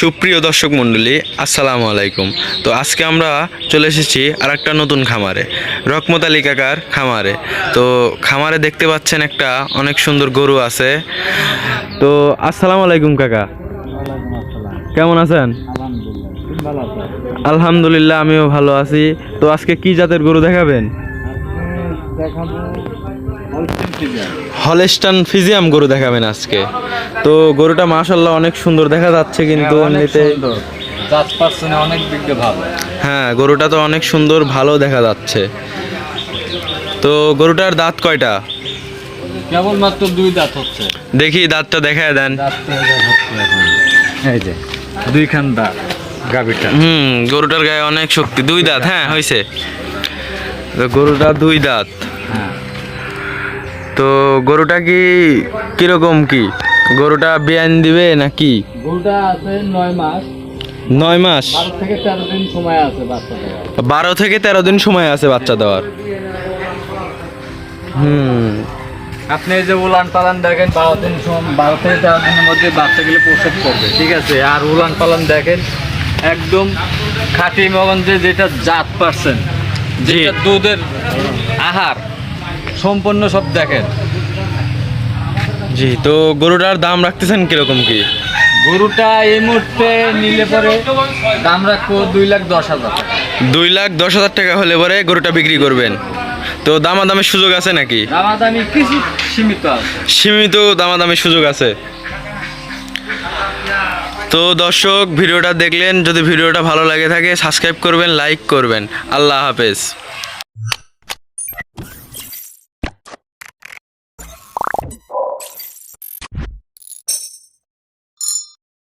সুপ্রিয় দর্শক মণ্ডলী, আসসালামু আলাইকুম। তো আজকে আমরা চলে এসেছি আর একটা নতুন খামারে, রকমত আলী কাকার খামারে। তো খামারে দেখতে পাচ্ছেন একটা অনেক সুন্দর গরু আছে। তো আসসালামু আলাইকুম কাকা। কেমন আছেন? আলহামদুলিল্লাহ, আমিও ভালো আছি। তো আজকে কি জাতের গরু দেখাবেন? হলেস্টান ফিজিয়াম গরু দেখাবেন আজকে। তো গরুটা মাশাল্লাহ অনেক সুন্দর দেখা যাচ্ছে কিন্তু এমনিতে অনেক ভালো। হ্যাঁ গরুটা তো অনেক সুন্দর ভালো দেখা যাচ্ছে। তো গরুটার দাঁত কয়টা? কেবলমাত্র দুই দাঁত হচ্ছে। দেখি দাঁতটা দেখায় দেন। এই যে দুইখান দাঁত হুম গরুটার গায়ে অনেক শক্তি। দুই দাঁত হ্যাঁ হয়েছে তো গরুটা দুই দাঁত। হ্যাঁ। তো গরুটা কি কীরকম কি? গরুটা বিয়ান দিবে নাকি গরুটা আছে নয় মাস। নয় মাস? বারো থেকে তেরো দিন সময় আছে বাচ্চা দেওয়ার। বারো থেকে তেরো দিন সময় আছে বাচ্চা দেওয়ার। হুম। আপনি যে উলান পালান দেখেন বারো দিন বারো থেকে তেরো দিনের মধ্যে বাচ্চাগুলো প্রসেস করবে ঠিক আছে? আর উলান পালান দেখেন একদম খাঁটি মগঞ্জে যেটা জাত পারছেন। যেটা দুধের আহার সম্পূর্ণ সব দেখেন। জি তো গরুটার দাম রাখতেছেন কীরকম কি? গরুটা এই মুহূর্তে নিলে পরে দাম রাখব দুই লাখ দশ হাজার টাকা। দুই লাখ দশ হাজার টাকা হলে পরে গরুটা বিক্রি করবেন। তো দামাদামের সুযোগ আছে নাকি? দামাদামি কিছু সীমিত আছে। সীমিত দামাদামের সুযোগ আছে। তো দর্শক ভিডিওটা দেখলেন। যদি ভিডিওটা ভালো লাগে থাকে সাবস্ক্রাইব করবেন লাইক করবেন। আল্লাহ হাফেজ। Oh.